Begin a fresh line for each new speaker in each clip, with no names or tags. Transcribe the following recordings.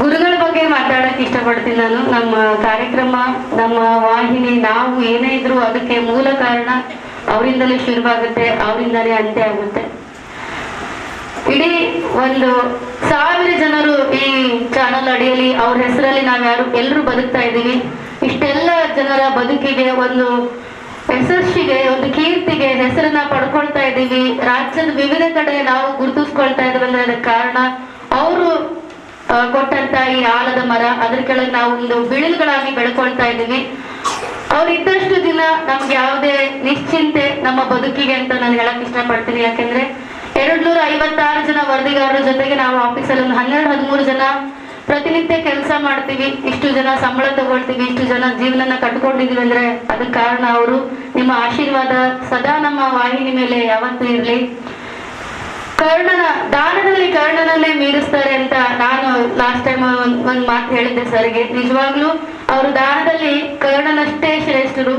ಗುರುಗಳ ಬಗ್ಗೆ ಮಾತಾಡಕ್ ಇಷ್ಟಪಡ್ತೀನಿ ನಾನು. ನಮ್ಮ ಕಾರ್ಯಕ್ರಮ, ನಮ್ಮ ವಾಹಿನಿ, ನಾವು ಏನೇ ಇದ್ರು ಅದಕ್ಕೆ ಮೂಲ ಕಾರಣ ಅವರಿಂದಲೇ ಶುರುವಾಗುತ್ತೆ, ಅವರಿಂದಲೇ ಅಂತ್ಯ ಆಗುತ್ತೆ. ಇಡೀ ಒಂದು ಸಾವಿರ ಜನರು ಈ ಚಾನಲ್ ಅಡಿಯಲ್ಲಿ ಅವ್ರ ಹೆಸರಲ್ಲಿ ನಾವ್ಯಾರು ಎಲ್ಲರೂ ಬದುಕ್ತಾ ಇದ್ದೀವಿ. ಇಷ್ಟೆಲ್ಲ ಜನರ ಬದುಕಿಗೆ, ಒಂದು ಯಶಸ್ಸಿಗೆ, ಒಂದು ಕೀರ್ತಿಗೆ ಹೆಸರನ್ನ ಪಡ್ಕೊಳ್ತಾ ಇದ್ದೀವಿ. ರಾಜ್ಯದ ವಿವಿಧ ಕಡೆ ನಾವು ಗುರುತಿಸ್ಕೊಳ್ತಾ ಇದ್ದೀವಿ ಅನ್ನೋದಕ್ಕೆ ಕಾರಣ ಅವರು ಕೊಟ್ಟಂತ ಈ ಆಲದ ಮರ, ಅದ್ರ ಕೆಳಗೆ ನಾವು ಒಂದು ಬಿಳಿಲುಗಳಾಗಿ ಬೆಳ್ಕೊಳ್ತಾ ಇದ್ದೀವಿ. ಅವ್ರು ಇದ್ದಷ್ಟು ದಿನ ನಮ್ಗೆ ಯಾವುದೇ ನಿಶ್ಚಿಂತೆ ನಮ್ಮ ಬದುಕಿಗೆ ಅಂತ ನಾನು ಹೇಳಕ್ ಇಷ್ಟಪಡ್ತೀನಿ. ಯಾಕೆಂದ್ರೆ ಎರಡ್ ನೂರ ಐವತ್ತಾರು ಜನ ವರದಿಗಾರರ ಜೊತೆಗೆ ನಾವು ಆಫೀಸಲ್ಲಿ ಒಂದು ಹನ್ನೆರಡು, ಹದಿಮೂರು ಜನ ಪ್ರತಿನಿತ್ಯ ಕೆಲಸ ಮಾಡ್ತೀವಿ. ಇಷ್ಟು ಜನ ಸಂಬಳ ತಗೊಳ್ತೀವಿ, ಇಷ್ಟು ಜನ ಜೀವನನ ಕಟ್ಕೊಂಡಿದೀವಿ ಅಂದ್ರೆ ಅದಕ್ಕೆ ಕಾರಣ ಅವರು ನಿಮ್ಮ ಆಶೀರ್ವಾದ ಸದಾ ನಮ್ಮ ವಾಹಿನಿ ಮೇಲೆ ಯಾವತ್ತೂ ಇರ್ಲಿ. ಕರ್ಣನ, ದಾನದಲ್ಲಿ ಕರ್ಣನಲ್ಲೇ ಮೀರಿಸ್ತಾರೆ ಅಂತ ನಾನು ಲಾಸ್ಟ್ ಟೈಮ್ ಒಂದ್ ಮಾತು ಹೇಳಿದ್ದೆ ಸರ್ಗೆ. ನಿಜವಾಗ್ಲೂ ಅವರು ದಾನದಲ್ಲಿ ಕರ್ಣನಷ್ಟೇ ಶ್ರೇಷ್ಠರು.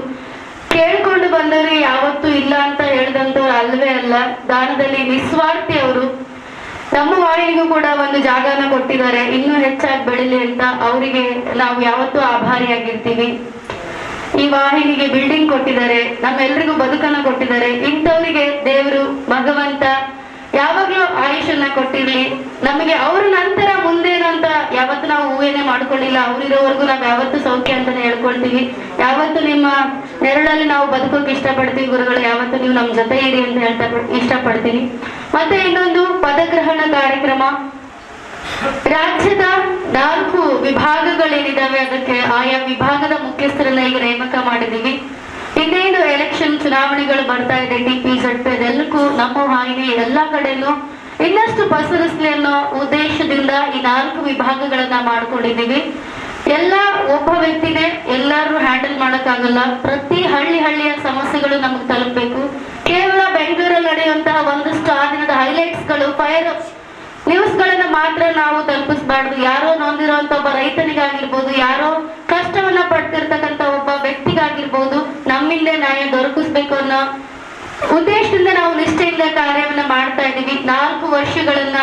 ಕೇಳ್ಕೊಂಡು ಬಂದವರು ಯಾವತ್ತೂ ಇಲ್ಲ ಅಂತ ಹೇಳಿದಂತವ್ರು ಅಲ್ವೇ ಅಲ್ಲ. ದಾನದಲ್ಲಿ ನಿಸ್ವಾರ್ಥಿ ಅವರು. ನಮ್ಮ ವಾಹಿನಿಗೂ ಕೂಡ ಒಂದು ಜಾಗನ ಕೊಟ್ಟಿದ್ದಾರೆ. ಇನ್ನೂ ಹೆಚ್ಚಾಗಿ ಬೆಳಿಲಿ ಅಂತ ಅವರಿಗೆ ನಾವು ಯಾವತ್ತೂ ಆಭಾರಿಯಾಗಿರ್ತೀವಿ. ಈ ವಾಹಿನಿಗೆ ಬಿಲ್ಡಿಂಗ್ ಕೊಟ್ಟಿದ್ದಾರೆ. ನಮ್ಮೆಲ್ರಿಗೂ ಬದುಕನ್ನ ಕೊಟ್ಟಿದ್ದಾರೆ. ಇಂಥವರಿಗೆ ದೇವರು ಭಗವಂತ ಯಾವಾಗ್ಲೂ ಆಯುಷನ್ನ ಕೊಟ್ಟಿರ್ಲಿ. ನಮಗೆ ಅವ್ರ ನಂತರ ಮುಂದೇನು ಅಂತ ಯಾವತ್ತು ನಾವು ಊಹೆನೆ ಮಾಡ್ಕೊಂಡಿಲ್ಲ. ಅವ್ರಿರೋವರೆಗೂ ನಾವು ಯಾವತ್ತು ಸೌಖ್ಯ ಅಂತಾನೆ ಹೇಳ್ಕೊಳ್ತೀವಿ. ಯಾವತ್ತು ನಿಮ್ಮ ನೆರಳಲ್ಲಿ ನಾವು ಬದುಕೋಕೆ ಇಷ್ಟಪಡ್ತೀವಿ ಗುರುಗಳು. ಯಾವತ್ತು ನೀವು ನಮ್ಮ ಜೊತೆ ಇರಿ ಅಂತ ಹೇಳ್ತಾ ಇಷ್ಟಪಡ್ತೀನಿ. ಮತ್ತೆ ಇನ್ನೊಂದು ಪದಗ್ರಹಣ ಕಾರ್ಯಕ್ರಮ. ರಾಜ್ಯದ ನಾಲ್ಕು ವಿಭಾಗಗಳೇನಿದಾವೆ ಅದಕ್ಕೆ ಆಯಾ ವಿಭಾಗದ ಮುಖ್ಯಸ್ಥರನ್ನ ಈಗ ನೇಮಕ ಮಾಡಿದೀವಿ ಇನ್ನೇನು ಎಲೆಕ್ಷನ್ ಚುನಾವಣೆಗಳು ಬರ್ತಾ ಇದೆ ಟಿ ಪಿ ಜಡ್ ನಮ್ಮ ವಾಹಿನಿ ಎಲ್ಲ ಕಡೆನೂ ಇನ್ನಷ್ಟು ಪಸರಿಸಲಿ ಅನ್ನೋ ಉದ್ದೇಶದಿಂದ ಈ ನಾಲ್ಕು ವಿಭಾಗಗಳನ್ನ ಮಾಡ್ಕೊಂಡಿದ್ದೀವಿ. ಎಲ್ಲ ಒಬ್ಬ ವ್ಯಕ್ತಿನೇ ಎಲ್ಲರೂ ಹ್ಯಾಂಡಲ್ ಮಾಡೋಕ್ಕಾಗಲ್ಲ. ಪ್ರತಿ ಹಳ್ಳಿ ಹಳ್ಳಿಯ ಸಮಸ್ಯೆಗಳು ನಮಗೆ ತಲುಪಬೇಕು. ಕೇವಲ ಬೆಂಗಳೂರಲ್ಲಿ ನಡೆಯುವಂತಹ ಒಂದಷ್ಟು ಆ ದಿನದ ಹೈಲೈಟ್ಸ್ಗಳು ಗಳು ಫೈರ್ ನ್ಯೂಸ್ ಗಳನ್ನ ಮಾತ್ರ ನಾವು ತಲುಪಿಸಬಾರ್ದು. ಯಾರೋ ನೊಂದಿರುವಂತ ಒಬ್ಬ ರೈತನಿಗಾಗಿರ್ಬೋದು, ಯಾರೋ ಕಷ್ಟವನ್ನ ಪಡ್ತಿರ್ತಕ್ಕಂತ ಒಬ್ಬ ವ್ಯಕ್ತಿಗಾಗಿರ್ಬೋದು, ನಮ್ಮಿಂದ ನ್ಯಾಯ ದೊರಕಿಸ್ಬೇಕು ಅನ್ನೋ ಉದ್ದೇಶದಿಂದ ನಾವು ನಿಷ್ಠೆಯಿಂದ ಕಾರ್ಯವನ್ನ ಮಾಡ್ತಾ ಇದ್ದೀವಿ. ನಾಲ್ಕು ವರ್ಷಗಳನ್ನ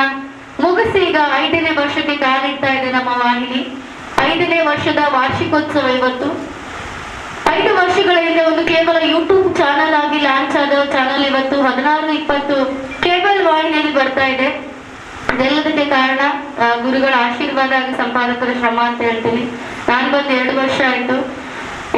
ಮುಗಿಸಿ ಈಗ ಐದನೇ ವರ್ಷಕ್ಕೆ ಕಾಲಿಡ್ತಾ ಇದೆ ನಮ್ಮ ವಾಹಿನಿ. ಐದನೇ ವರ್ಷದ ವಾರ್ಷಿಕೋತ್ಸವ ಇವತ್ತು. ಐದು ವರ್ಷಗಳ ಹಿಂದೆ ಒಂದು ಕೇವಲ ಯೂಟ್ಯೂಬ್ ಚಾನಲ್ ಆಗಿ ಲಾಂಚ್ ಆದ ಚಾನಲ್ ಇವತ್ತು. ಹದಿನಾರು ಇಪ್ಪತ್ತು ಕೇಬಲ್ ವಾಹಿನಿಯಲ್ಲಿ ಬರ್ತಾ ಇದೆ. ಇದೆಲ್ಲದಕ್ಕೆ ಕಾರಣ ಗುರುಗಳ ಆಶೀರ್ವಾದ ಹಾಗೂ ಸಂಪಾದಕರ ಶ್ರಮ ಅಂತ ಹೇಳ್ತೀನಿ. ನಾನು ಬಂದು ಎರಡು ವರ್ಷ ಆಯ್ತು.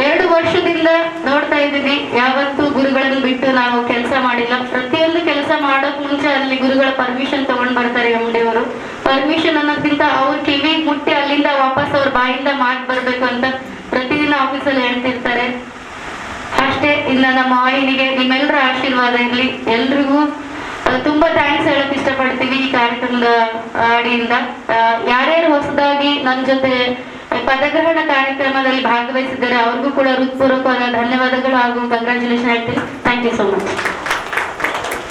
ಎರಡು ವರ್ಷದಿಂದ ನೋಡ್ತಾ ಇದ್ದೀನಿ. ಯಾವತ್ತೂ ಗುರುಗಳನ್ನು ಬಿಟ್ಟು ನಾವು ಕೆಲಸ ಮಾಡಿಲ್ಲ. ಪ್ರತಿಯೊಂದು ಕೆಲಸ ಮಾಡೋಕ್ ಮುಂಚೆ ಅಲ್ಲಿ ಗುರುಗಳ ಪರ್ಮಿಷನ್ ತಗೊಂಡ್ ಬರ್ತಾರೆ ಅವರು ಪರ್ಮಿಷನ್ ಅನ್ನೋದ್ಕಿಂತ ಅವ್ರು ಕಿವಿ ಮುಟ್ಟಿ ಅಲ್ಲಿಂದ ವಾಪಸ್ ಅವ್ರ ಬಾಯಿಂದ ಮಾತು ಬರ್ಬೇಕು ಅಂತ ಪ್ರತಿದಿನ ಆಫೀಸಲ್ಲಿ ಹೇಳ್ತಿರ್ತಾರೆ. ಅಷ್ಟೇ, ಇನ್ನ ನಮ್ಮ ಆಯಿನಿಗೆ ನಿಮ್ಮೆಲ್ಲರ ಆಶೀರ್ವಾದ ಇರ್ಲಿ. ಎಲ್ರಿಗೂ ತುಂಬಾ ಥ್ಯಾಂಕ್ಸ್ ಹೇಳಕ್ ಇಷ್ಟಪಡ್ತೀವಿ ಈ ಕಾರ್ಯಕ್ರಮದ ಅಡಿಯಿಂದ. ಯಾರ್ಯಾರು ಹೊಸದಾಗಿ ನನ್ನ ಜೊತೆ ಪದಗ್ರಹಣ ಕಾರ್ಯಕ್ರಮದಲ್ಲಿ ಭಾಗವಹಿಸಿದ್ದಾರೆ ಅವ್ರಿಗೂ ಕೂಡ ಹೃತ್ಪೂರ್ವಕವಾದ ಧನ್ಯವಾದಗಳು ಹಾಗೂ ಕಂಗ್ರಾಚುಲೇಷನ್ ಹೇಳ್ತೀನಿ. Thank you so much